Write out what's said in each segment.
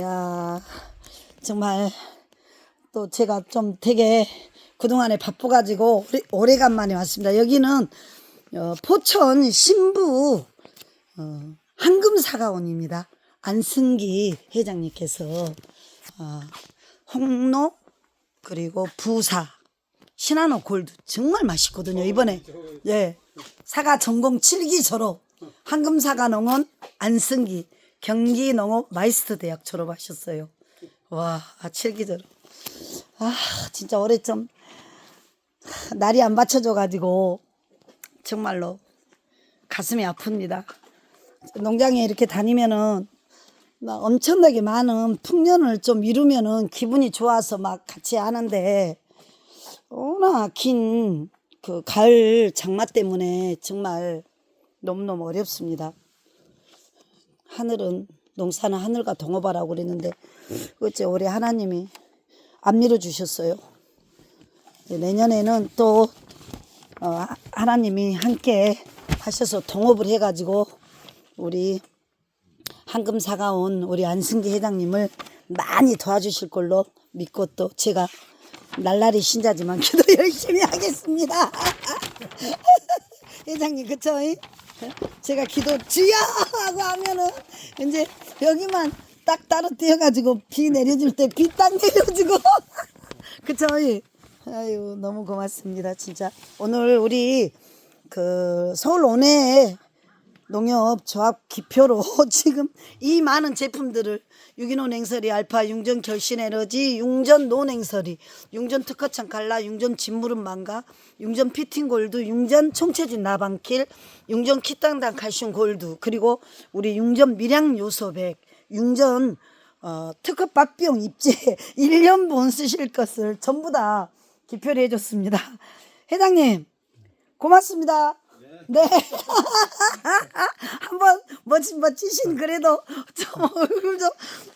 야 정말 또 제가 좀 되게 그동안에 바빠가지고 오래- 오래간만에 왔습니다. 여기는 어, 포천 신부 어, 황금사과원입니다. 안승기 회장님께서 어, 홍로 그리고 부사 신한호 골드 정말 맛있거든요. 이번에 예 사과 전공 7기 졸업 황금사과 농원 안승기 경기 농업 마이스터 대학 졸업하셨어요. 와 7기 졸업. 아 진짜 올해 좀 날이 안 받쳐져 가지고 정말로 가슴이 아픕니다. 농장에 이렇게 다니면은 막 엄청나게 많은 풍년을 좀 이루면은 기분이 좋아서 막 같이 하는데 워낙 긴 그 가을 장마 때문에 정말 너무너무 어렵습니다. 하늘은 농사는 하늘과 동업하라고 그랬는데 어째 올해 하나님이 안 밀어주셨어요. 내년에는 또 어, 하- 하나님이 함께 하셔서 동업을 해가지고 우리 황금사가 온 우리 안승기 회장님을 많이 도와주실 걸로 믿고 또 제가 날라리 신자지만 기도 열심히 하겠습니다. 회장님 그쵸? 제가 기도 주야 하고 하면은 이제 여기만 딱 따뜻해가지고 비 내려줄 때 비 딱 내려주고. 그쵸? 아유 너무 고맙습니다 진짜. 오늘 우리 그 서울 온해 농협 조합 기표로 지금 이 많은 제품들을 유기농 냉설이 알파 융전 결신 에너지 융전 노 냉설이 융전 특허청 갈라 융전 진무름 망가 융전 피팅 골드 융전 총체진 나방킬 융전 키땅당 칼슘 골드 그리고 우리 융전 밀양 요소백 융전 어, 특허 밥비용 입제 1년 본 쓰실 것을 전부 다 기표를 해줬습니다. 회장님 고맙습니다. 네. 한번 멋진 멋지신 그래도 좀 얼굴 좀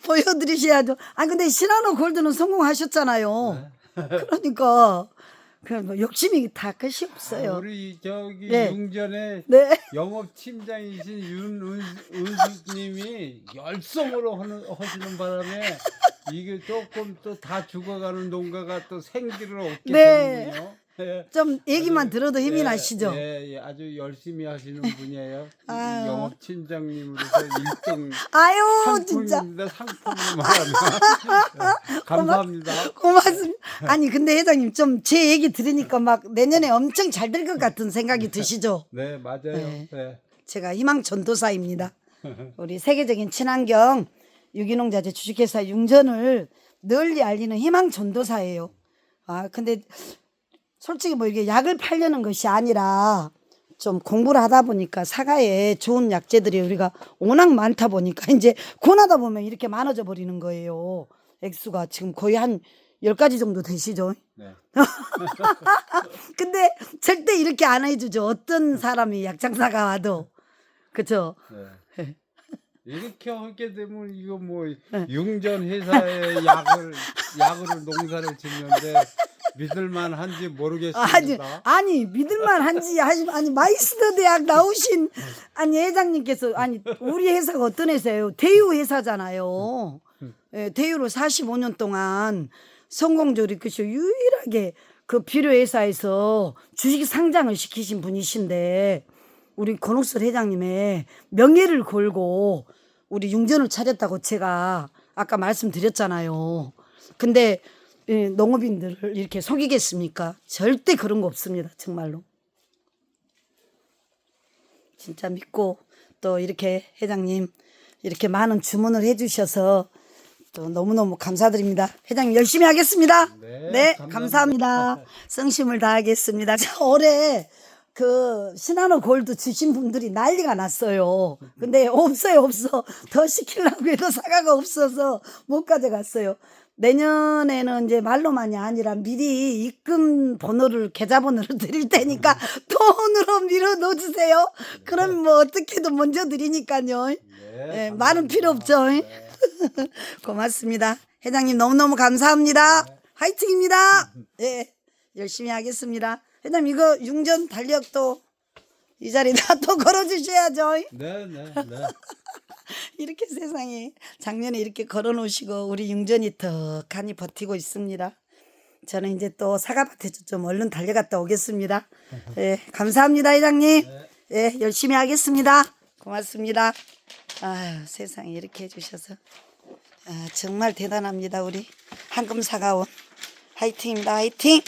보여드리셔야죠. 아 근데 시나노 골드는 성공하셨잖아요. 그러니까 그냥 뭐 욕심이 다 끝이 없어요. 우리 저기 네. 융전에 네. 영업 팀장이신 윤은숙님이 열성으로 하는, 하시는 바람에 이게 조금 또 다 죽어가는 농가가 또 생기를 얻게 네. 되는군요. 예. 좀 얘기만 아주, 들어도 힘이 예, 나시죠. 예, 예, 아주 열심히 하시는 분이에요. 아유. 영업 팀장님으로서 1등 아유 진짜 말하면 예, 감사합니다. 고맙습니다. 아니 근데 회장님 좀 제 얘기 들으니까 막 내년에 엄청 잘 될 것 같은 생각이 드시죠? 네 맞아요. 네. 네. 제가 희망 전도사입니다. 우리 세계적인 친환경 유기농 자재 주식회사 융전을 널리 알리는 희망 전도사예요. 아 근데 솔직히 뭐 이게 약을 팔려는 것이 아니라 좀 공부를 하다 보니까 사과에 좋은 약재들이 우리가 워낙 많다 보니까 이제 권하다 보면 이렇게 많아져 버리는 거예요. 액수가 지금 거의 한 10가지 정도 되시죠? 네. 근데 절대 이렇게 안 해주죠. 어떤 사람이 약장사가 와도. 그쵸? 네. 이렇게 하게 되면 이거 뭐 네. 융전 회사에 약을 약으로 농사를 짓는데 믿을만 한지 아니, 모르겠습니다. 아니, 믿을만 한지, 아니, 마이스터 대학 나오신, 아니, 회장님께서, 아니, 우리 회사가 어떤 회사예요? 대유 회사잖아요. 예, 대유로 45년 동안 성공조리크쇼 유일하게 그 비료 회사에서 주식 상장을 시키신 분이신데, 우리 권옥설 회장님의 명예를 걸고 우리 융전을 차렸다고 제가 아까 말씀드렸잖아요. 근데 예, 농업인들을 이렇게 속이겠습니까? 절대 그런 거 없습니다. 정말로. 진짜 믿고 또 이렇게 회장님 이렇게 많은 주문을 해주셔서 또 너무너무 감사드립니다. 회장님 열심히 하겠습니다. 네, 감사합니다. 감사합니다. 성심을 다하겠습니다. 자, 올해 그 신한호 골드 주신 분들이 난리가 났어요. 근데 없어요, 없어. 더 시키려고 해도 사과가 없어서 못 가져갔어요. 내년에는 이제 말로만이 아니라 미리 입금 번호를 계좌번호를 드릴 테니까 돈으로 밀어 넣어주세요. 그럼 뭐 어떻게도 먼저 드리니까요. 네, 예, 말은 필요 없죠. 고맙습니다. 회장님 너무너무 감사합니다. 화이팅입니다. 예, 열심히 하겠습니다. 회장님 이거 융전 달력도 이 자리에다 또 걸어주셔야죠. 네, 네, 네. 이렇게 세상에 작년에 이렇게 걸어 놓으시고 우리 융전이 더 간이 버티고 있습니다. 저는 이제 또 사과밭에 좀 얼른 달려갔다 오겠습니다. 예, 감사합니다, 회장님. 예, 열심히 하겠습니다. 고맙습니다. 아유, 세상에 이렇게 해주셔서 아, 정말 대단합니다, 우리 사과원. 화이팅입니다, 화이팅!